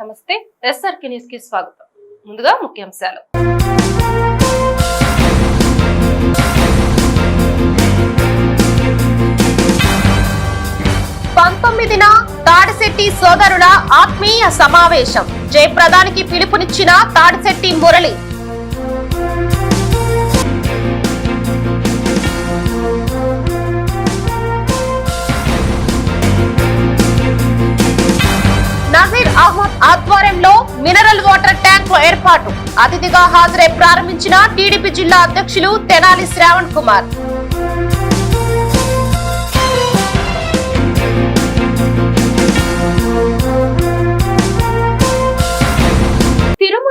నమస్తే ఎస్ఆర్కి న్యూస్కి స్వాగతం. ముందుగా ముఖ్యాంశాలు. పంతొమ్మిదిన తాడిశెట్టి సోదరుల ఆత్మీయ సమావేశం. జయప్రదానికి పిలుపునిచ్చిన తాడిశెట్టి మురళి నజీర్ అహ్మద్ ఆధ్వర్యంలో మినరల్ వాటర్ ట్యాంకుల ఏర్పాటు. అతిథిగా హాజరై ప్రారంభించిన టీడీపీ జిల్లా అధ్యక్షులు తెనాలి శ్రావణ్ కుమార్.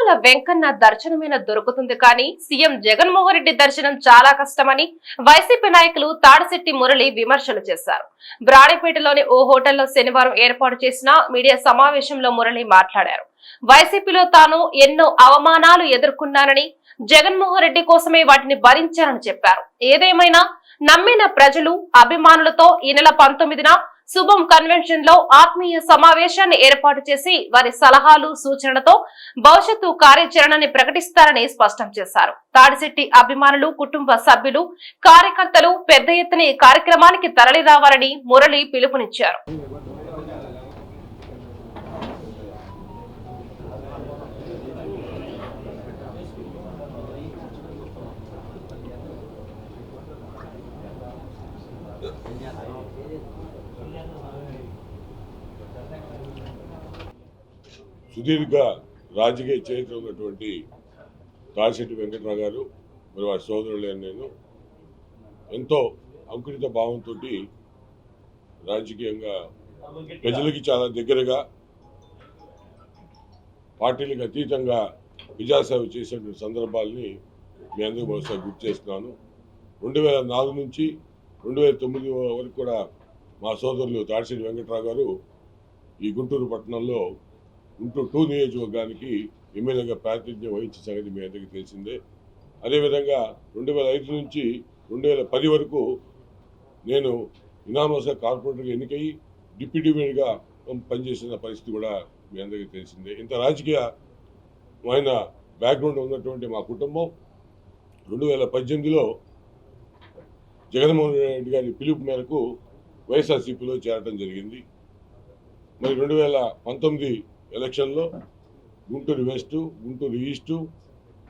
తిరుమల వెంకన్న దర్శనమైన దొరుకుతుంది కానీ సీఎం జగన్మోహన్ రెడ్డి దర్శనం చాలా కష్టమని వైసీపీ నాయకులు తాడిశెట్టి మురళి విమర్శలు చేశారు. బ్రాడేపేటలోని ఓ హోటల్లో శనివారం ఏర్పాటు చేసిన మీడియా సమావేశంలో మురళి మాట్లాడారు. వైసీపీలో తాను ఎన్నో అవమానాలు ఎదుర్కొన్నానని జగన్మోహన్ రెడ్డి కోసమే వాటిని భరించారని చెప్పారు. ఏదేమైనా నమ్మిన ప్రజలు అభిమానులతో ఈ నెల పంతొమ్మిదిన శుభం కన్వెన్షన్లో ఆత్మీయ సమావేశాన్ని ఏర్పాటు చేసి వారి సలహాలు సూచనలతో భవిష్యత్తు కార్యాచరణని ప్రకటిస్తారని స్పష్టం చేశారు. తాడిశెట్టి అభిమానులు కుటుంబ సభ్యులు కార్యకర్తలు పెద్ద ఎత్తున కార్యక్రమానికి తరలి రావాలని మురళి పిలుపునిచ్చారు. సుదీర్ఘ రాజకీయ చరిత్ర ఉన్నటువంటి కాశెట్టి వెంకటరావు గారు మరి వారి సోదరులే నేను ఎంతో అంకురిత భావంతో రాజకీయంగా ప్రజలకి చాలా దగ్గరగా పార్టీలకు అతీతంగా ప్రజాసేవ చేసినటువంటి సందర్భాల్ని మీ అందరూ మరోసారి గుర్తు చేస్తున్నాను. రెండు వేల నాలుగు నుంచి రెండు వేల తొమ్మిది వరకు కూడా మా సోదరులు తాడిశెట్టి వెంకటరావు గారు ఈ గుంటూరు పట్టణంలో గుంటూరు టూ నియోజకవర్గానికి ఎమ్మెల్యేగా ప్రాతినిధ్యం వహించిన సంగతి మీ అందరికీ తెలిసిందే. అదేవిధంగా రెండు వేల ఐదు నుంచి రెండు వేల పది వరకు నేను ఇనామోసా కార్పొరేటర్గా ఎన్నికయ్యి డిప్యూటీ మేయర్గా పనిచేసిన పరిస్థితి కూడా మీ అందరికీ తెలిసిందే. ఇంత రాజకీయమైన బ్యాక్గ్రౌండ్ ఉన్నటువంటి మా కుటుంబం రెండు వేల పద్దెనిమిదిలో జగన్మోహన్ రెడ్డి గారి పిలుపు మేరకు వైఎస్ఆర్సీపీలో చేరడం జరిగింది. మరి రెండు వేల పంతొమ్మిది ఎలక్షన్లో గుంటూరు వెస్ట్ గుంటూరు ఈస్టు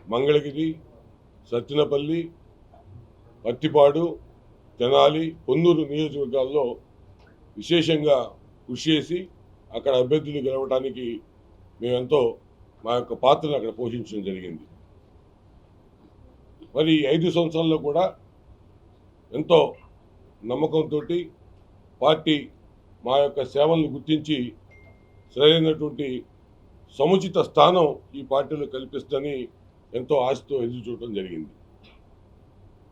మంగళగిరి సత్తినపల్లి పత్తిపాడు తెనాలి పొన్నూరు నియోజకవర్గాల్లో విశేషంగా కృషి చేసి అక్కడ అభ్యర్థులు గెలవడానికి మేమెంతో మా యొక్క పాత్రను అక్కడ పోషించడం జరిగింది. మరి ఈ ఐదు సంవత్సరాల్లో కూడా ఎంతో నమ్మకంతో పార్టీ మా యొక్క సేవలను గుర్తించి సరైనటువంటి సముచిత స్థానం ఈ పార్టీలో కల్పిస్తుందని ఎంతో ఆశతో ఎదురు చూడటం జరిగింది.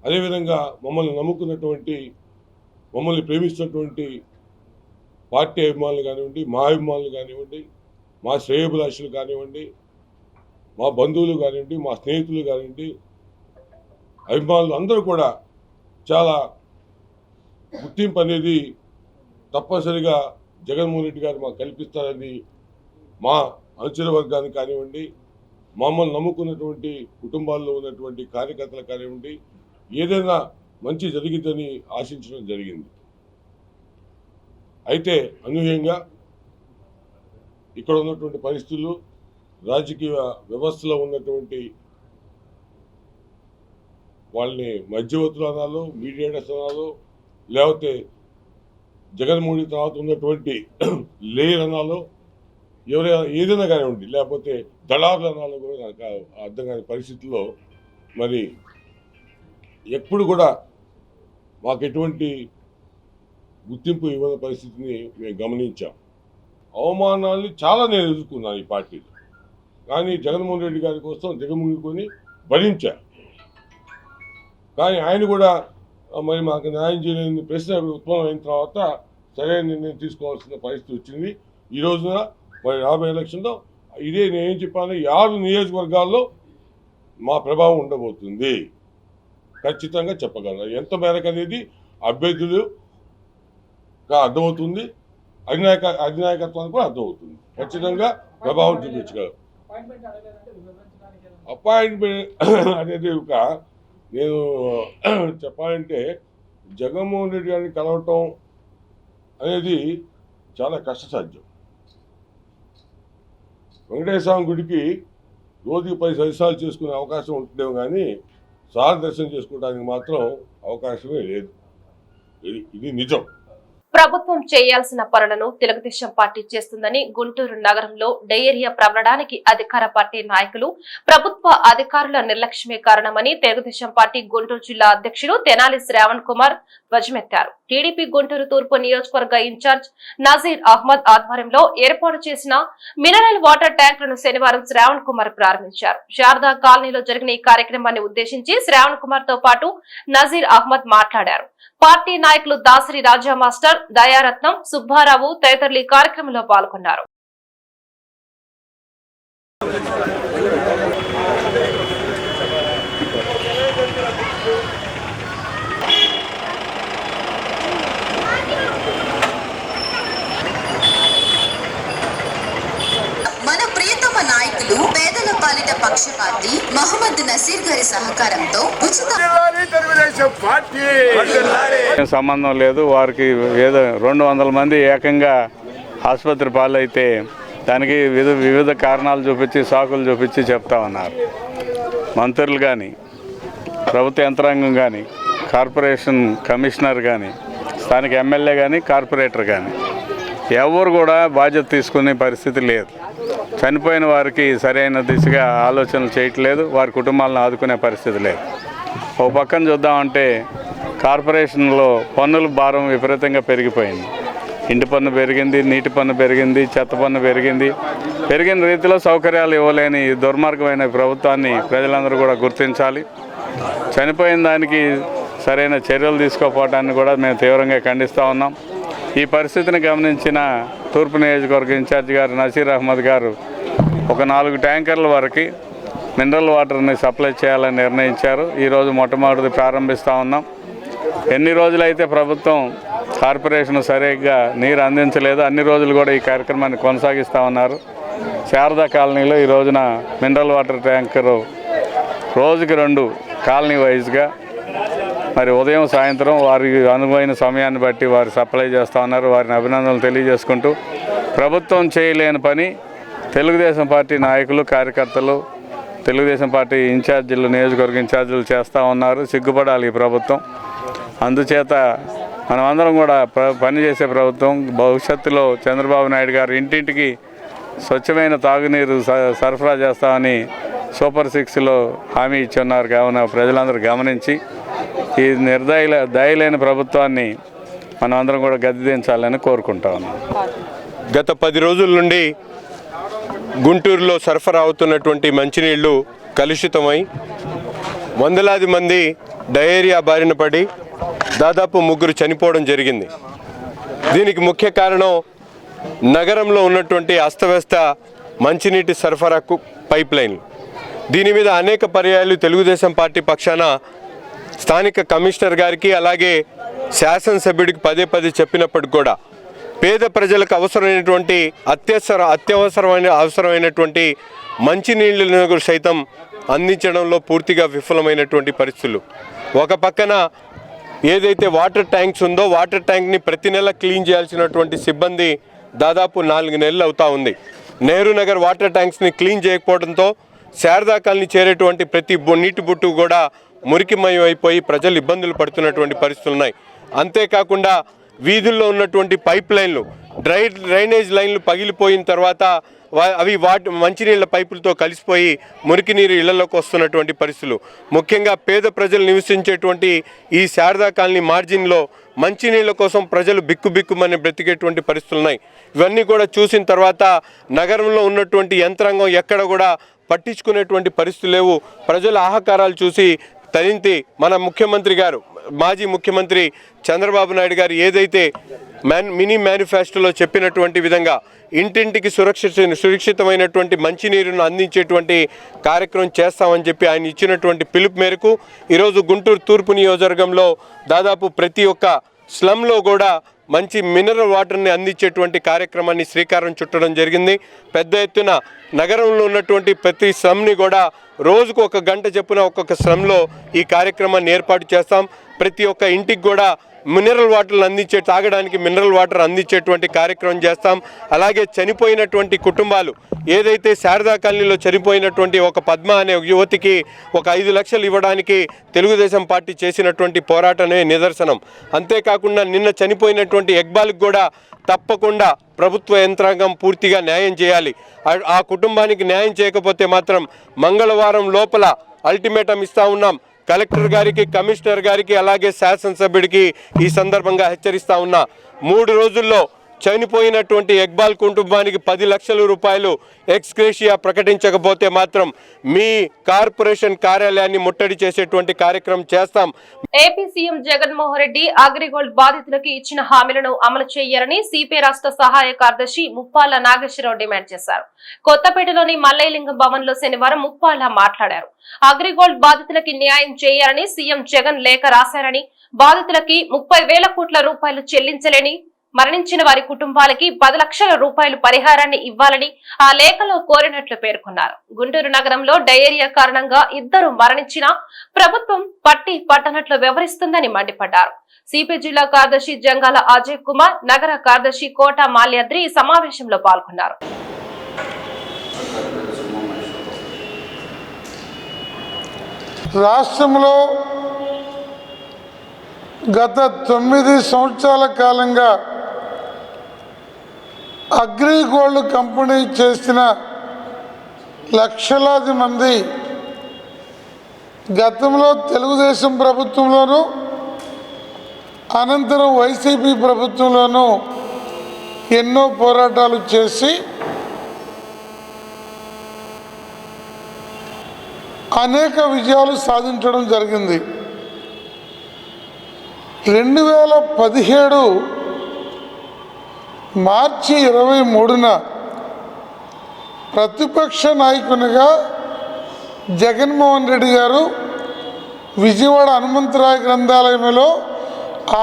అదేవిధంగా మమ్మల్ని నమ్ముకున్నటువంటి మమ్మల్ని ప్రేమిస్తున్నటువంటి పార్టీ అభిమానులు కానివ్వండి మా అభిమానులు కానివ్వండి మా శ్రేయభిలాషులు కానివ్వండి మా బంధువులు కానివ్వండి మా స్నేహితులు కానివ్వండి అభిమానులు అందరూ కూడా చాలా గుర్తింపు అనేది తప్పనిసరిగా జగన్మోహన్ రెడ్డి గారు మాకు కల్పిస్తారని మా అనుచర వర్గాన్ని కానివ్వండి మమ్మల్ని నమ్ముకున్నటువంటి కుటుంబాల్లో ఉన్నటువంటి కార్యకర్తలు కానివ్వండి ఏదైనా మంచి జరిగిందని ఆశించడం జరిగింది. అయితే అనూహ్యంగా ఇక్కడ ఉన్నటువంటి పరిస్థితులు రాజకీయ వ్యవస్థలో ఉన్నటువంటి వాళ్ళని మధ్యవర్తులు అనాలో మీడియేటర్స్ అనాలో లేకపోతే జగన్మోహన్ తర్వాత ఉన్నటువంటి లేయర్ అనాలో ఎవరైనా ఏదైనా కానివ్వండి లేకపోతే దళారులు అనాలో కూడా నాకు అర్థం కాని పరిస్థితుల్లో మరి ఎప్పుడు కూడా మాకు ఎటువంటి గుర్తింపు ఇవ్వని పరిస్థితిని మేము గమనించాం. అవమానాన్ని చాలా నేను ఎదుర్కొన్నాను ఈ పార్టీలో. కానీ జగన్మోహన్ రెడ్డి గారి కోసం దిగముంగుకొని భరించా. కానీ ఆయన కూడా మరి మాకు న్యాయం చేయలేని ప్రశ్న ఉత్పన్నమైన తర్వాత సరైన నిర్ణయం తీసుకోవాల్సిన పరిస్థితి వచ్చింది. ఈ రోజున మరి రాబోయే ఎలక్షన్లో ఇదే నేనేం చెప్పాను ఆరు నియోజకవర్గాల్లో మా ప్రభావం ఉండబోతుంది. ఖచ్చితంగా చెప్పగలరా ఎంత మేరకు అనేది అభ్యర్థులుగా అర్థమవుతుంది అధినాయక అధినాయకత్వానికి కూడా అర్థమవుతుంది. ఖచ్చితంగా ప్రభావం చూపించగలరు అపాయింట్మెంట్ అనేది ఒక నేను చెప్పాలంటే జగన్మోహన్ రెడ్డి గారిని కలవటం అనేది చాలా కష్టసాధ్యం. వెంకటేశ్వర గుడికి రోజుకి పది దర్శనాలు చేసుకునే అవకాశం ఉంటుందేమో కానీ సార్ దర్శనం చేసుకోవడానికి మాత్రం అవకాశమే లేదు. ఇది ఇది నిజం. ప్రభుత్వం చేయాల్సిన పనులను తెలుగుదేశం పార్టీ చేస్తుందని గుంటూరు నగరంలో డయేరియా ప్రబలడానికి అధికార పార్టీ నాయకులు ప్రభుత్వ అధికారుల నిర్లక్ష్యమే కారణమని తెలుగుదేశం పార్టీ గుంటూరు జిల్లా అధ్యక్షుడు తెనాలి శ్రావణ్ కుమార్ ధ్వజమెత్తారు. టీడీపీ గుంటూరు తూర్పు నియోజకవర్గ ఇన్ఛార్జ్ నజీర్ అహ్మద్ ఆధ్వర్యంలో ఏర్పాటు చేసిన మినరల్ వాటర్ ట్యాంకులను శనివారం శ్రావణ్ కుమార్ ప్రారంభించారు. శారదా కాలనీలో జరిగిన ఈ కార్యక్రమాన్ని ఉద్దేశించి శ్రావణ్ కుమార్తో పాటు నజీర్ అహ్మద్ మాట్లాడారు. పార్టీ నాయకులు దాసరి రాజా మాస్టర్ దయారత్నం సుబ్బారావు తదితరులు ఈ కార్యక్రమంలో పాల్గొన్నారు మన ప్రియతమ నాయకులు పేదల పాలిట పక్షపాతి మహమ్మద్ నసీర్ గారి సహకారంతో ఉచిత సంబంధం లేదు. వారికి ఏదో రెండు వందల మంది ఏకంగా ఆసుపత్రి పాలైతే దానికి వివిధ వివిధ కారణాలు చూపించి సాకులు చూపించి చెప్తా ఉన్నారు. మంత్రులు కానీ ప్రభుత్వ యంత్రాంగం కానీ కార్పొరేషన్ కమిషనర్ కానీ స్థానిక ఎమ్మెల్యే కానీ కార్పొరేటర్ కానీ ఎవరు కూడా బాధ్యత తీసుకునే పరిస్థితి లేదు. చనిపోయిన వారికి సరైన దిశగా ఆలోచనలు చేయట్లేదు వారి కుటుంబాలను ఆదుకునే పరిస్థితి లేదు. ఓ పక్కన చూద్దామంటే కార్పొరేషన్లో పన్నుల భారం విపరీతంగా పెరిగిపోయింది. ఇంటి పన్ను పెరిగింది నీటి పన్ను పెరిగింది చెత్త పన్ను పెరిగింది. పెరిగిన రీతిలో సౌకర్యాలు ఇవ్వలేని ఈ దుర్మార్గమైన ప్రభుత్వాన్ని ప్రజలందరూ కూడా గుర్తించాలి. చనిపోయిన దానికి సరైన చర్యలు తీసుకోకపోవటాన్ని కూడా మేము తీవ్రంగా ఖండిస్తూ ఉన్నాం. ఈ పరిస్థితిని గమనించిన తూర్పు నియోజకవర్గ ఇన్ఛార్జ్ గారు నసీర్ అహ్మద్ గారు ఒక నాలుగు ట్యాంకర్ల వరకు మినరల్ వాటర్ని సప్లై చేయాలని నిర్ణయించారు. ఈరోజు మొట్టమొదటిది ప్రారంభిస్తూ ఉన్నాం. ఎన్ని రోజులైతే ప్రభుత్వం కార్పొరేషన్ సరిగ్గా నీరు అందించలేదు అన్ని రోజులు కూడా ఈ కార్యక్రమాన్ని కొనసాగిస్తూ ఉన్నారు. శారదా కాలనీలో ఈ రోజున మినరల్ వాటర్ ట్యాంకరు రోజుకి రెండు కాలనీ వైజ్గా మరి ఉదయం సాయంత్రం వారికి అనువైన సమయాన్ని బట్టి వారు సప్లై చేస్తూ ఉన్నారు. వారిని అభినందనలు తెలియజేసుకుంటూ ప్రభుత్వం చేయలేని పని తెలుగుదేశం పార్టీ నాయకులు కార్యకర్తలు తెలుగుదేశం పార్టీ ఇన్ఛార్జీలు నియోజకవర్గ ఇన్ఛార్జీలు చేస్తూ ఉన్నారు. సిగ్గుపడాలి ఈ ప్రభుత్వం. అందుచేత మనమందరం కూడా ప్ర పనిచేసే ప్రభుత్వం. భవిష్యత్తులో చంద్రబాబు నాయుడు గారు ఇంటింటికి స్వచ్ఛమైన తాగునీరు స- సరఫరా చేస్తామని సూపర్ సిక్స్లో హామీ ఇచ్చున్నారు. కావున ప్రజలందరూ గమనించి ఈ నిర్దయ దయలేని ప్రభుత్వాన్ని మనం అందరం కూడా గద్దెదించాలని కోరుకుంటా ఉన్నాం. గత పది రోజుల నుండి గుంటూరులో సరఫరా అవుతున్నటువంటి మంచినీళ్ళు కలుషితమై వందలాది మంది డయేరియా బారిన పడి దాదాపు ముగ్గురు చనిపోవడం జరిగింది. దీనికి ముఖ్య కారణం నగరంలో ఉన్నటువంటి అస్తవ్యస్త మంచినీటి సరఫరాకు పైప్ లైన్లు దీని మీద అనేక పర్యాయాలు తెలుగుదేశం పార్టీ పక్షాన స్థానిక కమిషనర్ గారికి అలాగే శాసనసభ్యుడికి పదే పదే చెప్పినప్పటికి కూడా పేద ప్రజలకు అవసరమైనటువంటి అత్యవసర అత్యవసరమైన అవసరమైనటువంటి మంచినీళ్ళను సైతం అందించడంలో పూర్తిగా విఫలమైనటువంటి పరిస్థితులు. ఒక పక్కన ఏదైతే వాటర్ ట్యాంక్స్ ఉందో వాటర్ ట్యాంక్ని ప్రతి నెల క్లీన్ చేయాల్సినటువంటి సిబ్బంది దాదాపు నాలుగు నెలలు అవుతా ఉంది. నెహ్రూ నగర్ వాటర్ ట్యాంక్స్ని క్లీన్ చేయకపోవడంతో శారదా కాలనీ చేరేటువంటి ప్రతి నీటి బుట్టు కూడా మురికిమయం అయిపోయి ప్రజలు ఇబ్బందులు పడుతున్నటువంటి పరిస్థితులు ఉన్నాయి. అంతేకాకుండా వీధుల్లో ఉన్నటువంటి పైప్ లైన్లు డ్రై డ్రైనేజ్ లైన్లు పగిలిపోయిన తర్వాత అవి వాటి మంచినీళ్ళ పైపులతో కలిసిపోయి మురికి నీరు ఇళ్ళలోకి వస్తున్నటువంటి పరిస్థితులు. ముఖ్యంగా పేద ప్రజలు నివసించేటువంటి ఈ శారదా కాలనీ మార్జిన్లో మంచినీళ్ళ కోసం ప్రజలు బిక్కు బిక్కుమని బ్రతికేటువంటి పరిస్థితులు ఉన్నాయి. ఇవన్నీ కూడా చూసిన తర్వాత నగరంలో ఉన్నటువంటి యంత్రాంగం ఎక్కడ కూడా పట్టించుకునేటువంటి పరిస్థితులు లేవు. ప్రజల ఆహాకారాలు చూసి తరింతి మన ముఖ్యమంత్రి గారు మాజీ ముఖ్యమంత్రి చంద్రబాబు నాయుడు గారు ఏదైతే మ్యాన్ మినీ మేనిఫెస్టోలో చెప్పినటువంటి విధంగా ఇంటింటికి సురక్షిత సురక్షితమైనటువంటి మంచినీరును అందించేటువంటి కార్యక్రమం చేస్తామని చెప్పి ఆయన ఇచ్చినటువంటి పిలుపు మేరకు ఈరోజు గుంటూరు తూర్పు నియోజకవర్గంలో దాదాపు ప్రతి ఒక్క స్లంలో కూడా మంచి మినరల్ వాటర్ని అందించేటువంటి కార్యక్రమాన్ని శ్రీకారం చుట్టడం జరిగింది. పెద్ద ఎత్తున నగరంలో ఉన్నటువంటి ప్రతి శ్రమ్ని కూడా రోజుకు ఒక గంట చెప్పున ఒక్కొక్క శ్రమలో ఈ కార్యక్రమాన్ని ఏర్పాటు చేస్తాం. ప్రతి ఒక్క ఇంటికి కూడా మినరల్ వాటర్లు అందించే తాగడానికి మినరల్ వాటర్ అందించేటువంటి కార్యక్రమం చేస్తాం. అలాగే చనిపోయినటువంటి కుటుంబాలు ఏదైతే శారదా కాలనీలో చనిపోయినటువంటి ఒక పద్మ అనే యువతికి ఒక ఐదు లక్షలు ఇవ్వడానికి తెలుగుదేశం పార్టీ చేసినటువంటి పోరాటమే నిదర్శనం. అంతేకాకుండా నిన్న చనిపోయినటువంటి ఎగ్బాల్కి కూడా తప్పకుండా ప్రభుత్వ యంత్రాంగం పూర్తిగా న్యాయం చేయాలి. ఆ- ఆ కుటుంబానికి న్యాయం చేయకపోతే మాత్రం మంగళవారం లోపల అల్టిమేటం ఇస్తా ఉన్నాం. కలెక్టర్ గారికి కమిషనర్ గారికి అలాగే శాసనసభ్యుడికి ఈ సందర్భంగా హెచ్చరిస్తా ఉన్నా. మూడు రోజుల్లో చనిపోయినటువంటి ఎక్బాల్ కుటుంబానికి పది లక్షల రూపాయలు ఎక్స్క్రేషియా ప్రకటించకపోతే మాత్రం మీ కార్పొరేషన్ కార్యాలయాన్ని ముట్టడి చేసేటువంటి కార్యక్రమం చేస్తాం. ఏపీ సీఎం జగన్మోహన్ రెడ్డి అగ్రిగోల్డ్ బాధితులకు ఇచ్చిన హామీలను అమలు చేయాలని సిపిఐ రాష్ట్ర సహాయ కార్యదర్శి ముప్పాల నాగేశ్వరరావు డిమాండ్ చేశారు. కొత్తపేటలోని మల్లయ్యలింగం భవన్లో శనివారం ముప్పాల మాట్లాడారు. అగ్రిగోల్డ్ బాధితులకి న్యాయం చేయాలని సీఎం జగన్ లేఖ రాశారని బాధితులకి ముప్పై వేల కోట్ల రూపాయలు చెల్లించలేని మరణించిన వారి కుటుంబాలకి పది లక్షల రూపాయలు పరిహారాన్ని ఇవ్వాలని ఆ లేఖలో కోరినట్లు పేర్కొన్నారు. గుంటూరు నగరంలో డయేరియా కారణంగా ఇద్దరు మరణించినా ప్రభుత్వం పట్టి పట్టనట్లు వ్యవహరిస్తుందని మండిపడ్డారు. సిపి జిల్లా కార్యదర్శి జంగాల అజయ్ కుమార్ నగర కార్యదర్శి కోట మాల్యాద్రి ఈ సమావేశంలో పాల్గొన్నారు. రాష్ట్రంలో గత తొమ్మిది సంవత్సరాల కాలంగా అగ్రిగోల్డ్ కంపెనీ చేసిన లక్షలాది మంది గతంలో తెలుగుదేశం ప్రభుత్వంలోనూ అనంతరం వైసీపీ ప్రభుత్వంలోనూ ఎన్నో పోరాటాలు చేసి అనేక విజయాలు సాధించడం జరిగింది. రెండు వేల పదిహేడు మార్చి ఇరవై మూడున ప్రతిపక్ష నాయకునిగా జగన్మోహన్ రెడ్డి గారు విజయవాడ హనుమంతరాయ గ్రంథాలయంలో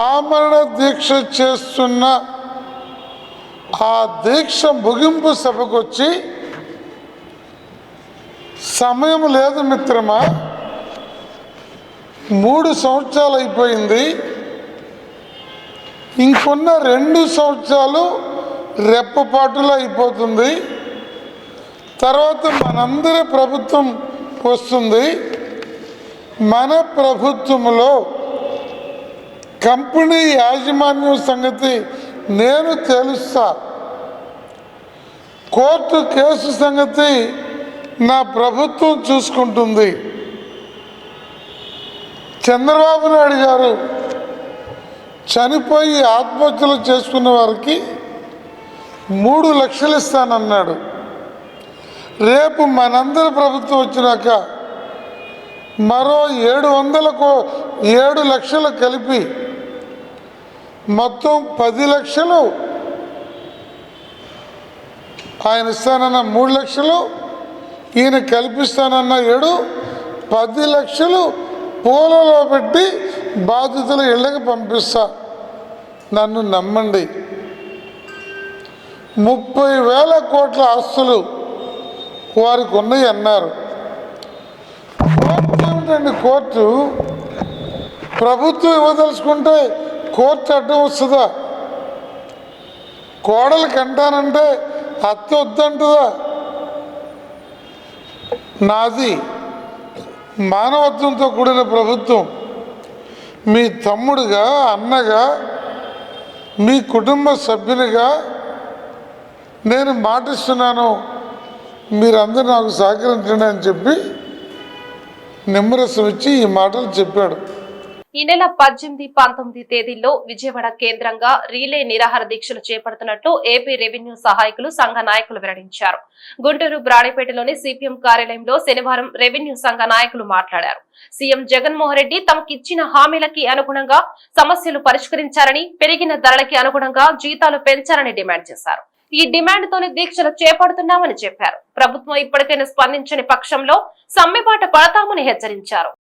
ఆమరణ దీక్ష చేస్తున్న ఆ దీక్ష ముగింపు సభకు వచ్చి సమయం లేదు మిత్రమా మూడు సంవత్సరాలు అయిపోయింది ఇంకొన్న రెండు సంవత్సరాలు రెప్పపాటులో అయిపోతుంది. తర్వాత మనందరి ప్రభుత్వం వస్తుంది. మన ప్రభుత్వంలో కంపెనీ యాజమాన్యం సంగతి నేను తెలుస్తా. కోర్టు కేసు సంగతి నా ప్రభుత్వం చూసుకుంటుంది. చంద్రబాబు నాయుడు గారు చనిపోయి ఆత్మహత్యలు చేసుకున్న వారికి మూడు లక్షలు ఇస్తానన్నాడు. రేపు మనందరి ప్రభుత్వం వచ్చినాక మరో ఏడు వందలకు ఏడు లక్షలు కలిపి మొత్తం పది లక్షలు ఆయన ఇస్తానన్న మూడు లక్షలు ఈయన కల్పిస్తానన్న ఏడు పది లక్షలు పూలలో పెట్టి బాధితుల ఇళ్ళకి పంపిస్తా. నన్ను నమ్మండి. ముప్పై వేల కోట్ల ఆస్తులు వారికి ఉన్నాయి అన్నారు. కోర్టు ఏమిటండి కోర్టు ప్రభుత్వం ఇవ్వదలుచుకుంటే కోర్టు అడ్డం వస్తుందా? కోడలు కంటానంటే అత్త వద్దంటుందా? నాది మానవత్వంతో కూడిన ప్రభుత్వం. మీ తమ్ముడుగా అన్నగా మీ కుటుంబ సభ్యునిగా నేను మాటిస్తున్నాను. మీరందరూ నాకు సహకరించండి అని చెప్పి నిమ్మరసం ఇచ్చి ఈ మాటలు చెప్పాడు. ఈ నెల పద్దెనిమిది పంతొమ్మిది తేదీల్లో విజయవాడ కేంద్రంగా రీలే నిరాహార దీక్షలు చేపడుతున్నట్లు ఏపీ రెవెన్యూ సహాయకులు సంఘ నాయకులు వెల్లడించారు. గుంటూరు బ్రాడేపేటలోని సిపిఎం కార్యాలయంలో శనివారం రెవెన్యూ సంఘ నాయకులు మాట్లాడారు. సీఎం జగన్మోహన్ రెడ్డి తమకిచ్చిన హామీలకి అనుగుణంగా సమస్యలు పరిష్కరించారని పెరిగిన ధరలకి అనుగుణంగా జీతాలు పెంచాలని డిమాండ్ చేశారు. ఈ డిమాండ్ తోనే దీక్షలు చేపడుతున్నామని చెప్పారు. ప్రభుత్వం ఇప్పటికైనా స్పందించని పక్షంలో సమ్మెబాట పడతామని హెచ్చరించారు.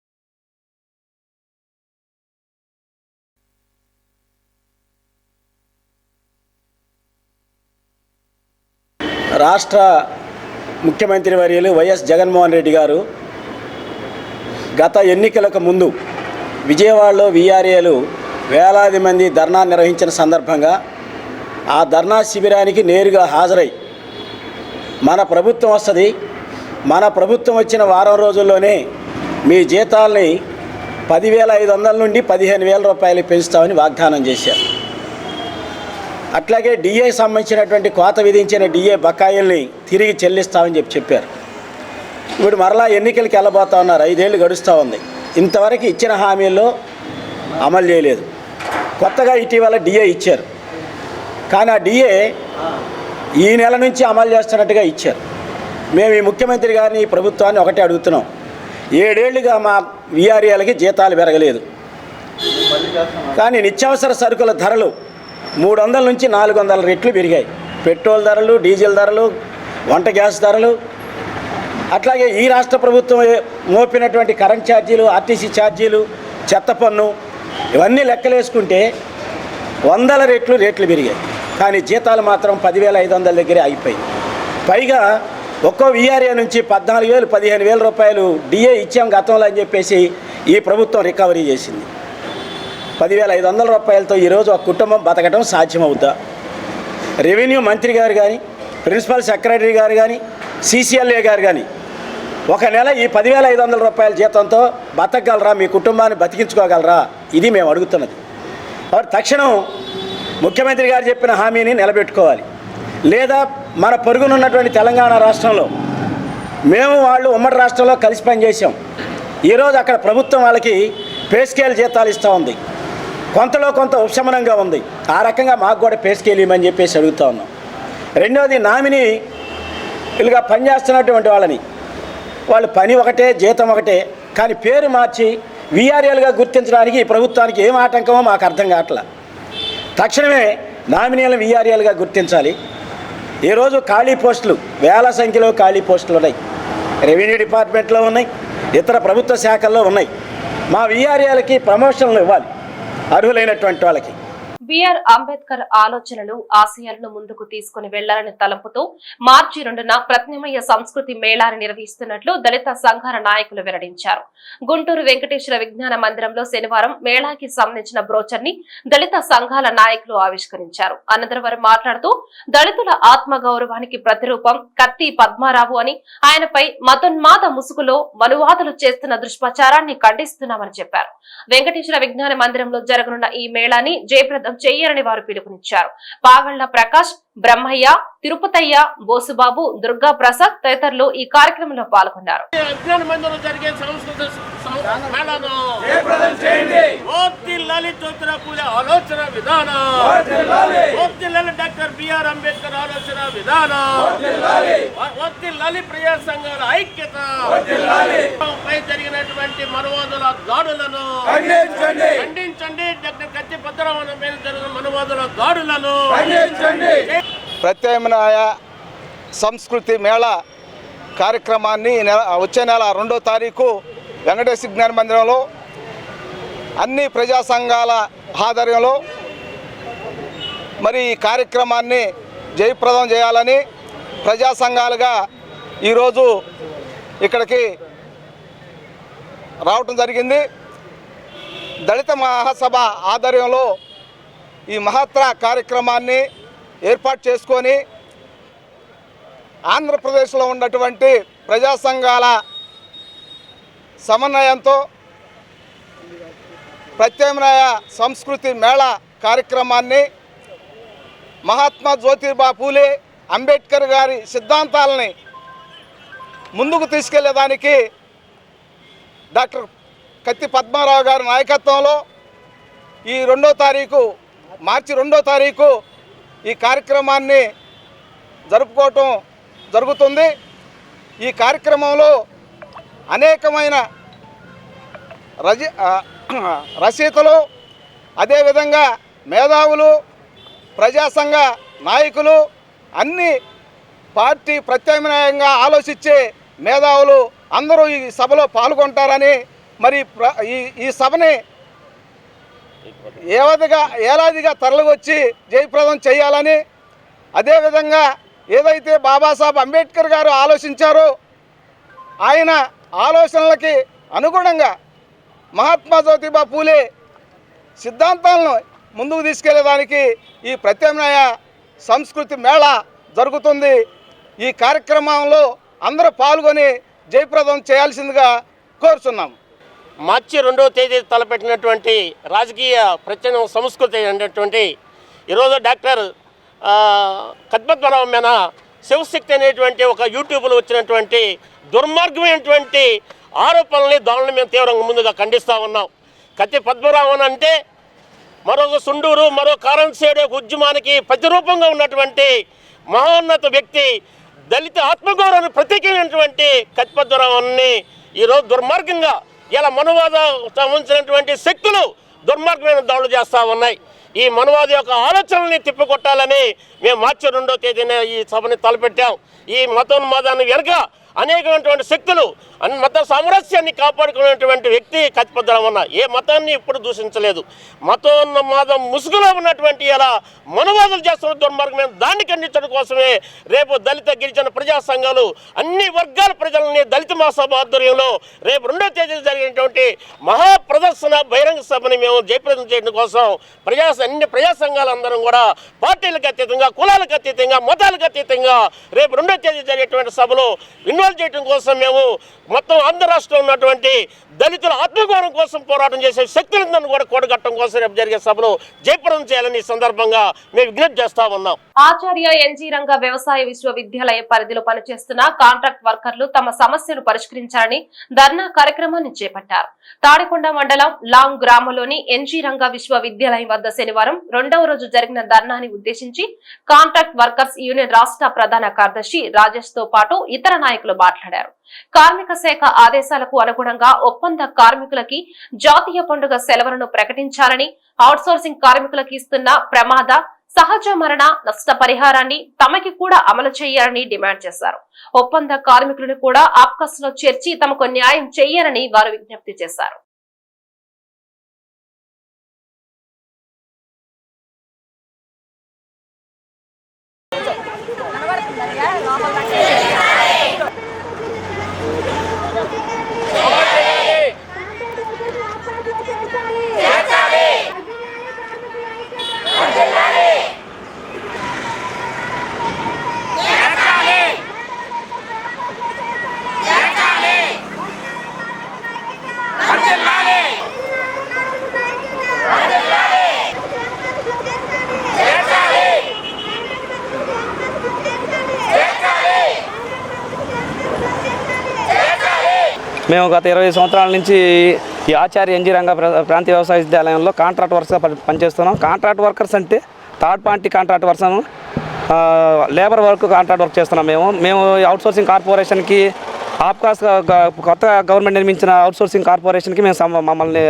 రాష్ట్ర ముఖ్యమంత్రి వర్యులు వైఎస్ జగన్మోహన్ రెడ్డి గారు గత ఎన్నికలకు ముందు విజయవాడలో విఆర్ఏలు వేలాది మంది ధర్నా నిర్వహించిన సందర్భంగా ఆ ధర్నా శిబిరానికి నేరుగా హాజరై మన ప్రభుత్వం వస్తుంది. మన ప్రభుత్వం వచ్చిన వారం రోజుల్లోనే మీ జీతాల్ని పదివేల ఐదు వందల నుండి పదిహేను వేల రూపాయలు పెంచుతామని వాగ్దానం చేశారు. అట్లాగే డిఏ సంబంధించినటువంటి కోత విధించిన డిఏ బకాయిల్ని తిరిగి చెల్లిస్తామని చెప్పి చెప్పారు. ఇప్పుడు మరలా ఎన్నికలకి వెళ్ళబోతా ఉన్నారు. ఐదేళ్ళు గడుస్తూ ఉంది. ఇంతవరకు ఇచ్చిన హామీల్లో అమలు చేయలేదు. కొత్తగా ఇటీవల డిఏ ఇచ్చారు. కానీ ఆ డిఏ ఈ నెల నుంచి అమలు చేస్తున్నట్టుగా ఇచ్చారు. మేము ఈ ముఖ్యమంత్రి గారిని ఈ ప్రభుత్వాన్ని ఒకటే అడుగుతున్నాం. ఏడేళ్ళుగా మా విఆర్ఏలకి జీతాలు పెరగలేదు. కానీ నిత్యావసర సరుకుల ధరలు మూడు వందల నుంచి నాలుగు వందల రెట్లు పెరిగాయి. పెట్రోల్ ధరలు డీజిల్ ధరలు వంట గ్యాస్ ధరలు. అట్లాగే ఈ రాష్ట్ర ప్రభుత్వం మోపినటువంటి కరెంట్ ఛార్జీలు ఆర్టీసీ ఛార్జీలు చెత్త పన్ను ఇవన్నీ లెక్కలేసుకుంటే వందల రెట్లు రేట్లు పెరిగాయి. కానీ జీతాలు మాత్రం పదివేల ఐదు వందల దగ్గరే అయిపోయింది పైగా ఒక్కో విఆర్ఏ నుంచి పద్నాలుగు వేలు పదిహేను వేల రూపాయలు డిఏ ఇచ్చాం గతంలో అని చెప్పేసి ఈ ప్రభుత్వం రికవరీ చేసింది. పదివేల ఐదు వందల రూపాయలతో ఈరోజు ఒక కుటుంబం బతకడం సాధ్యమవుద్దా రెవెన్యూ మంత్రి గారు కానీ ప్రిన్సిపల్ సెక్రటరీ గారు కానీ సీసీఎల్ఏ గారు కానీ ఒక నెల ఈ పదివేల ఐదు వందల రూపాయల జీతంతో బతకగలరా? మీ కుటుంబాన్ని బతికించుకోగలరా? ఇది మేము అడుగుతున్నది. వారు తక్షణం ముఖ్యమంత్రి గారు చెప్పిన హామీని నిలబెట్టుకోవాలి. లేదా మన పొరుగునున్నటువంటి తెలంగాణ రాష్ట్రంలో మేము వాళ్ళు ఉమ్మడి రాష్ట్రంలో కలిసి పనిచేసాం ఈరోజు అక్కడ ప్రభుత్వం వాళ్ళకి పే స్కేల్ జీతాలు ఇస్తూ ఉంది. కొంతలో కొంత ఉపశమనంగా ఉంది. ఆ రకంగా మాకు కూడా పేసుకెళ్ళమని చెప్పేసి అడుగుతా ఉన్నాం. రెండవది నామినీ వీళ్ళుగా పనిచేస్తున్నటువంటి వాళ్ళని. వాళ్ళు పని ఒకటే జీతం ఒకటే కానీ పేరు మార్చి వీఆర్ఎల్గా గుర్తించడానికి ఈ ప్రభుత్వానికి ఏం ఆటంకమో మాకు అర్థం కావట్లా. తక్షణమే నామినీలను వీఆర్ఎల్గా గుర్తించాలి. ఈరోజు ఖాళీ పోస్టులు వేల సంఖ్యలో ఖాళీ పోస్టులు ఉన్నాయి. రెవెన్యూ డిపార్ట్మెంట్లో ఉన్నాయి ఇతర ప్రభుత్వ శాఖల్లో ఉన్నాయి. మా వీఆర్ఎల్కి ప్రమోషన్లు ఇవ్వాలి. అర్హులైనటువంటి వాళ్ళకి. బిఆర్ అంబేద్కర్ ఆలోచనలు ఆశయాలను ముందుకు తీసుకుని వెళ్ళాలని తలంపుతూ మార్చి రెండున ప్రత్యామ్నాయ సంస్కృతి మేళాన్ని నిర్వహిస్తున్నట్లు దళిత సంఘాల నాయకులు వెల్లడించారు. గుంటూరు వెంకటేశ్వర విజ్ఞాన మందిరంలో శనివారం మేళాకి సంబంధించిన బ్రోచర్ని దళిత సంఘాల నాయకులు ఆవిష్కరించారు. అనంతరం వారు మాట్లాడుతూ దళితుల ఆత్మ గౌరవానికి ప్రతిరూపం కత్తి పద్మారావు అని ఆయనపై మతోన్మాద ముసుగులో మనువాదులు చేస్తున్న దుష్ప్రచారాన్ని ఖండిస్తున్నామని చెప్పారు. వెంకటేశ్వర విజ్ఞాన మందిరంలో జరగనున్న ఈ మేళాని జయప్రదం చేయరని వారు పిలుపునిచ్చారు. పాగళ్ళ ప్రకాష్ బ్రహ్మయ్య తిరుపతయ్య బోసుబాబు దుర్గా ప్రసాద్ తదితరులు ఈ కార్యక్రమంలో పాల్గొన్నారు. ఆలోచన విధానం. డాక్టర్ బిఆర్ అంబేద్కర్ ఆలోచన విధానం. సంఘాల ఐక్యత. పై జరిగినటువంటి మనవాదుల దాడులను. ఖండించండి. డాక్టర్ కత్తి భద్రవనం మీద జరిగిన మనవాదుల దాడులను. ప్రత్యామ్నాయ సంస్కృతి మేళ కార్యక్రమాన్ని ఈ నెల వచ్చే నెల రెండో తారీఖు వెంకటేశ్వర జ్ఞాన మందిరంలో అన్ని ప్రజా సంఘాల ఆధ్వర్యంలో మరి ఈ కార్యక్రమాన్ని జయప్రదం చేయాలని ప్రజా సంఘాలుగా ఈరోజు ఇక్కడికి రావటం జరిగింది. దళిత మహాసభ ఆధ్వర్యంలో ఈ మహత్తర కార్యక్రమాన్ని ఏర్పాటు చేసుకొని ఆంధ్రప్రదేశ్లో ఉన్నటువంటి ప్రజా సంఘాల సమన్వయంతో ప్రత్యామ్నాయ సంస్కృతి మేళా కార్యక్రమాన్ని మహాత్మా జ్యోతిబా పూలే అంబేద్కర్ గారి సిద్ధాంతాలని ముందుకు తీసుకెళ్ళేదానికి డాక్టర్ కత్తి పద్మారావు గారి నాయకత్వంలో ఈ రెండో తారీఖు మార్చి రెండో తారీఖు ఈ కార్యక్రమాన్ని జరుపుకోవటం జరుగుతుంది. ఈ కార్యక్రమంలో అనేకమైన రజ రచయితలు అదేవిధంగా మేధావులు ప్రజాసంఘ నాయకులు అన్ని పార్టీ ప్రత్యామ్నాయంగా ఆలోచించే మేధావులు అందరూ ఈ సభలో పాల్గొంటారని మరి ప్ర- ఈ ఈ సభని ఏవదిగా ఏలాదిగా తరలివచ్చి జయప్రదం చేయాలని అదేవిధంగా ఏదైతే బాబాసాహెబ్ అంబేద్కర్ గారు ఆలోచించారో ఆయన ఆలోచనలకి అనుగుణంగా మహాత్మా జ్యోతిబా పూలే సిద్ధాంతాలను ముందుకు తీసుకెళ్ళేదానికి ఈ ప్రత్యామ్నాయ సంస్కృతి మేళ జరుగుతుంది. ఈ కార్యక్రమంలో అందరూ పాల్గొని జయప్రదం చేయాల్సిందిగా కోరుచున్నాం. మార్చి రెండవ తేదీ తలపెట్టినటువంటి రాజకీయ ప్రత్యేక సంస్కృతి అనేటువంటి ఈరోజు డాక్టర్ ఆ, కద్మద్వరావు మీద శివశక్తి అనేటువంటి ఒక యూట్యూబ్లో వచ్చినటువంటి దుర్మార్గమైనటువంటి ఆరోపణల్ని దానిని మేము తీవ్రంగా ముందుగా ఖండిస్తూ ఉన్నాం. కత్తి పద్మరావన్ అంటే మరొక సుండూరు మరో కారంసేడు ఉద్యమానికి ప్రతిరూపంగా ఉన్నటువంటి మహోన్నత వ్యక్తి దళిత ఆత్మగౌరవాన్ని ప్రత్యేకమైనటువంటి కత్పద్మరావుని ఈరోజు దుర్మార్గంగా ఇలా మనువాద సంబంధించినటువంటి శక్తులు దుర్మార్గమైన దాడులు చేస్తూ ఉన్నాయి. ఈ మనువాద యొక్క ఆలోచనల్ని తిప్పికొట్టాలని మేము మార్చి రెండో తేదీన ఈ సభని తలపెట్టాం. ఈ మతోన్మాదాన్ని వెనుక అనేకమైనటువంటి శక్తులు అన్ని మత సామరస్యాన్ని కాపాడుకునేటువంటి వ్యక్తి కత్తిపద్దరమన్న ఏ మతాన్ని ఇప్పుడు దూషించలేదు. మతోన్మాదం ముసుగులో ఉన్నటువంటి ఇలా మనవాదులు చేస్తున్న దుర్మార్గమైన దాన్ని ఖండించడం కోసమే రేపు దళిత గిరిజన ప్రజా సంఘాలు అన్ని వర్గాల ప్రజలని దళిత మహాసభ ఆధ్వర్యంలో రేపు రెండో తేదీ జరిగినటువంటి మహా ప్రదర్శన బహిరంగ సభని మేము జయప్రదం చేయడం కోసం ప్రజా అన్ని ప్రజా సంఘాలందరం కూడా పార్టీలకు అతీతంగా కులాలకు అతీతంగా మతాలకు అతీతంగా రేపు రెండో తేదీ జరిగేటువంటి సభలో ఇన్వాల్వ్ చేయడం కోసం మేము మొత్తం ఆంధ్ర రాష్ట్రంలో ఉన్నటువంటి దళితుల ఆత్మగౌరవం కోసం పోరాటం చేసే శక్తులందరినీ కూడా కూడగట్టడం కోసం రేపు జరిగే సభలో జయప్రదం చేయాలని ఈ సందర్భంగా మేము విజ్ఞప్తి చేస్తా ఉన్నాం. ఆచార్య ఎన్జీ రంగ వ్యవసాయ విశ్వవిద్యాలయ పరిధిలో పనిచేస్తున్న కాంట్రాక్ట్ వర్కర్లు తమ సమస్యలు పరిష్కరించాలని ధర్నా కార్యక్రమాన్ని చేపట్టారు. తాడికొండ మండలం లాంగ్ గ్రామంలోని ఎన్జీ రంగ విశ్వవిద్యాలయం వద్ద శనివారం రెండవ రోజు జరిగిన ధర్నాని ఉద్దేశించి కాంట్రాక్ట్ వర్కర్స్ యూనియన్ రాష్ట్ర ప్రధాన కార్యదర్శి రాజేష్తో పాటు ఇతర నాయకులు మాట్లాడారు. కార్మిక శాఖ ఆదేశాలకు అనుగుణంగా ఒప్పంద కార్మికులకి జాతీయ పండుగ సెలవులను ప్రకటించాలని అవుట్సోర్సింగ్ కార్మికులకు ఇస్తున్న ప్రమాద సహజ మరణ నష్ట పరిహారాన్ని తమకి కూడా అమలు చేయాలని డిమాండ్ చేశారు. ఒప్పంద కార్మికులను కూడా ఆప్కస్లో చేర్చి తమకు న్యాయం చేయాలని వారు విజ్ఞప్తి చేశారు. మేము గత ఇరవై సంవత్సరాల నుంచి ఈ ఆచార్య ఎన్జీ రంగ ప్రాంతీయ వ్యవసాయ విద్యాలయంలో కాంట్రాక్ట్ వర్క్స్గా పనిచేస్తున్నాం. కాంట్రాక్ట్ వర్కర్స్ అంటే third party contract works labour work contract work చేస్తున్నాం మేము. మేము అవుట్సోర్సింగ్ కార్పొరేషన్కి ఆప్కాస్ కొత్త గవర్నమెంట్ నిర్మించిన అవుట్సోర్సింగ్ కార్పొరేషన్కి మేము మమ్మల్ని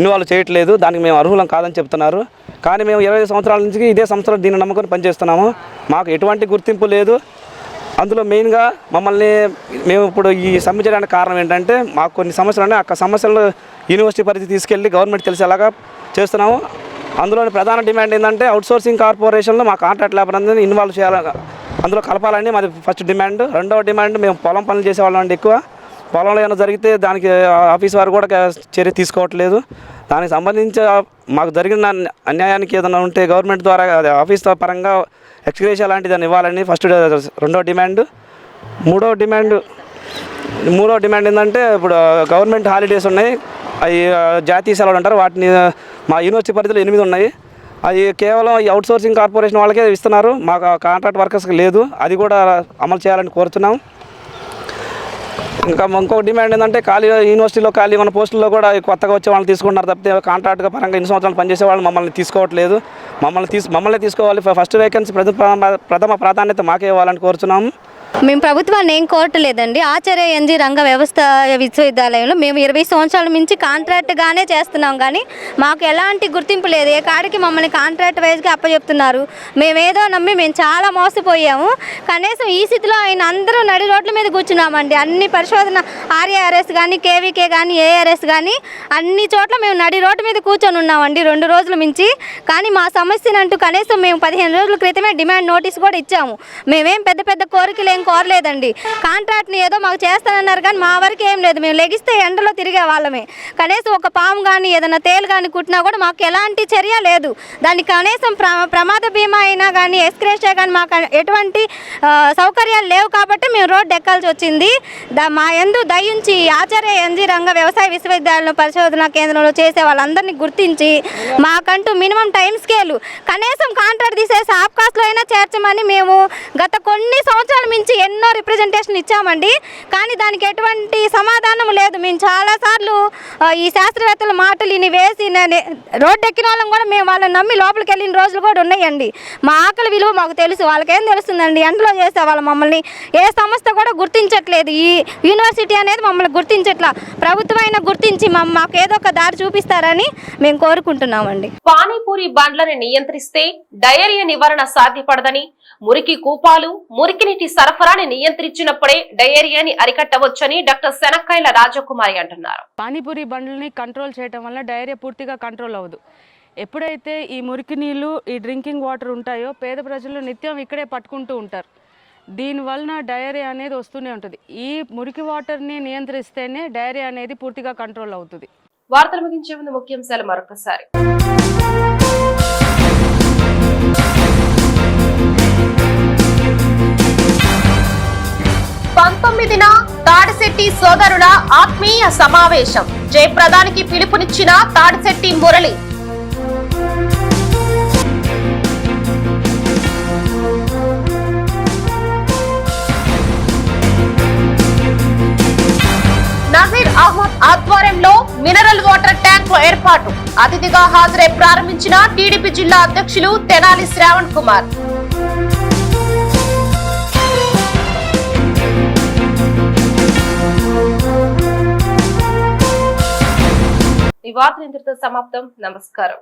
ఇన్వాల్వ్ చేయట్లేదు. దానికి మేము అర్హులం కాదని చెప్తున్నారు. కానీ మేము ఇరవై సంవత్సరాల నుంచి ఇదే సంవత్సరం దీన్ని నమ్ముకొని పనిచేస్తున్నాము. మాకు ఎటువంటి గుర్తింపు లేదు. అందులో మెయిన్గా మమ్మల్ని మేము ఇప్పుడు ఈ సమ్మె చేయడానికి కారణం ఏంటంటే మాకు కొన్ని సమస్యలు ఉన్నాయి ఆ సమస్యలు యూనివర్సిటీ పరిధి తీసుకెళ్ళి గవర్నమెంట్ తెలిసేలాగా చేస్తున్నాము. అందులోని ప్రధాన డిమాండ్ ఏంటంటే అవుట్సోర్సింగ్ కార్పొరేషన్లో మా కాంట్రాక్ట్ లేబర్ అందరినీ ఇన్వాల్వ్ చేయాలి అందులో కలపాలని మాది ఫస్ట్ డిమాండ్. రెండవ డిమాండ్ మేము పొలం పనులు చేసేవాళ్ళం అండి ఎక్కువ. పొలంలో ఏమైనా జరిగితే దానికి ఆఫీస్ వారు కూడా చర్య తీసుకోవట్లేదు. దానికి సంబంధించి మాకు జరిగిన అన్యాయానికి ఏదైనా ఉంటే గవర్నమెంట్ ద్వారా ఆఫీస్ పరంగా ఎక్స్గ్రేషియా లాంటి దాన్ని ఇవ్వాలని ఫస్ట్ రెండో డిమాండ్ మూడో డిమాండ్ మూడో డిమాండ్ ఏంటంటే ఇప్పుడు గవర్నమెంట్ హాలిడేస్ ఉన్నాయి. అవి జాతీయ సెలవులు అంటారు. వాటిని మా యూనివర్సిటీ పరిధిలో ఎనిమిది ఉన్నాయి. అవి కేవలం ఈ అవుట్సోర్సింగ్ కార్పొరేషన్ వాళ్ళకే ఇస్తున్నారు. మాకు కాంట్రాక్ట్ వర్కర్స్కి లేదు. అది కూడా అమలు చేయాలని కోరుతున్నాం. ఇంకా ఇంకొక డిమాండ్ ఏంటంటే ఖాళీ యూనివర్సిటీలో ఖాళీ మన పోస్టుల్లో కూడా కొత్తగా వచ్చే వాళ్ళని తీసుకుంటున్నారు తప్పితే కాంట్రాక్ట్గా పరంగా ఎన్ని సంవత్సరాలు పనిచేసే వాళ్ళు మమ్మల్ని తీసుకోవట్లేదు. మమ్మల్ని తీసు మమ్మల్ని తీసుకోవాలి. ఫస్ట్ వేకెన్సీ ప్రథమ ప్రథమ ప్రాధాన్యత మాకే ఇవ్వాలని కోరుతున్నాము మేము ప్రభుత్వాన్ని ఏం కోరటలేదండి. ఆచార్య ఎన్జి రంగ వ్యవస్థ విశ్వవిద్యాలయంలో మేము ఇరవై సంవత్సరాల నుంచి కాంట్రాక్ట్గానే చేస్తున్నాం. కానీ మాకు ఎలాంటి గుర్తింపు లేదు. ఏ కాడికి మమ్మల్ని కాంట్రాక్ట్ వైజ్గా అప్పచెప్తున్నారు మేమేదో నమ్మి మేము చాలా మోసపోయాము. కనీసం ఈ స్థితిలో ఆయన అందరూ నడి రోడ్ల మీద కూర్చున్నామండి. అన్ని పరిశోధన ఆర్ఏఆర్ఎస్ కానీ కేవీకే కానీ ఏఆర్ఎస్ కానీ అన్ని చోట్ల మేము నడి రోడ్డు మీద కూర్చొని ఉన్నామండి రెండు రోజుల మించి. కానీ మా సమస్యనంటూ కనీసం మేము పదిహేను రోజుల క్రితమే డిమాండ్ నోటీస్ కూడా ఇచ్చాము. మేమేం పెద్ద పెద్ద కోరికలు కోరలేదండి. కాంట్రాక్ట్ని ఏదో మాకు చేస్తానన్నారు కానీ మా వరకు ఏం లేదు. మేము లెగిస్తే ఎండలో తిరిగే వాళ్ళమే. కనీసం ఒక పాము కానీ ఏదైనా తేలు కానీ కుట్టినా కూడా మాకు ఎలాంటి చర్య లేదు. దానికి కనీసం ప్రమాద బీమా అయినా కానీ ఎక్స్క్రేషియా కానీ మాకు ఎటువంటి సౌకర్యాలు లేవు కాబట్టి మేము రోడ్డు ఎక్కాల్సి వచ్చింది. మా ఎందు దయించి ఆచార్య ఎన్జీ రంగ వ్యవసాయ విశ్వవిద్యాలయం పరిశోధన కేంద్రంలో చేసే వాళ్ళందరినీ గుర్తించి మాకంటూ మినిమం టైం స్కేల్. కనీసం కాంట్రాక్ట్ తీసేసి ఆఫ్ కాస్ట్లో అయినా చేర్చమని మేము గత కొన్ని సంవత్సరాల నుంచి ఎన్నో రిప్రజెంటేషన్ ఇచ్చామండి. కానీ దానికి ఎటువంటి సమాధానం లేదు. మేము చాలాసార్లు ఈ శాస్త్రవేత్తల మాటలు ఇని వేసి రోడ్డు ఎక్కిన వాళ్ళం కూడా మేము వాళ్ళని నమ్మి లోపలికి వెళ్ళిన రోజులు కూడా ఉన్నాయండి. మా ఆకలి విలువ మాకు తెలుసు. వాళ్ళకేం తెలుస్తుందండి? ఎండలో చేసే వాళ్ళు మమ్మల్ని ఏ సంస్థ కూడా గుర్తించట్లేదు. ఈ యూనివర్సిటీ అనేది మమ్మల్ని గుర్తించట్లా. ప్రభుత్వం అయినా గుర్తించి మాకు ఏదో ఒక దారి చూపిస్తారని మేము కోరుకుంటున్నామండి. పానీపూరి బండ్లను నియంత్రిస్తే డయేరియా నివారణ సాధ్యపడదని మురికి కూపాలు మురికి నీటి సరఫరాని నియంత్రించినప్పుడే డయేరియాని అరికట్టవచ్చని డాక్టర్ శనక్కాయల రాజకుమారి అంటున్నారు. పానీపూరి బండ్లని కంట్రోల్ చేయటం వల్ల డైరియా పూర్తిగా కంట్రోల్ అవ్వదు. ఎప్పుడైతే ఈ మురికి నీళ్ళు ఈ డ్రింకింగ్ వాటర్ ఉంటాయో పేద ప్రజలు నిత్యం ఇక్కడే పట్టుకుంటూ ఉంటారు. దీనివలన డయేరియా అనేది వస్తూనే ఉంటుంది. ఈ మురికి వాటర్ని నియంత్రిస్తేనే డయేరియా అనేది పూర్తిగా కంట్రోల్ అవుతుంది. వార్తలు ముగించే ముందు ముఖ్యాంశాలు మరొకసారి పంతొమ్మిదిన తాడిశెట్టి సోదరుల ఆత్మీయ సమావేశం. జయప్రదానికి పిలుపునిచ్చిన తాడిశెట్టి మురళి. నజీర్ అహ్మద్ ఆధ్వర్యంలో మినరల్ వాటర్ ట్యాంక్ ఏర్పాటు. అతిథిగా హాజరై ప్రారంభించిన టీడీపీ జిల్లా అధ్యక్షులు తెనాలి శ్రావణ్ కుమార్. ఈ వార్త ఇంతటితో సమాప్తం. నమస్కారం.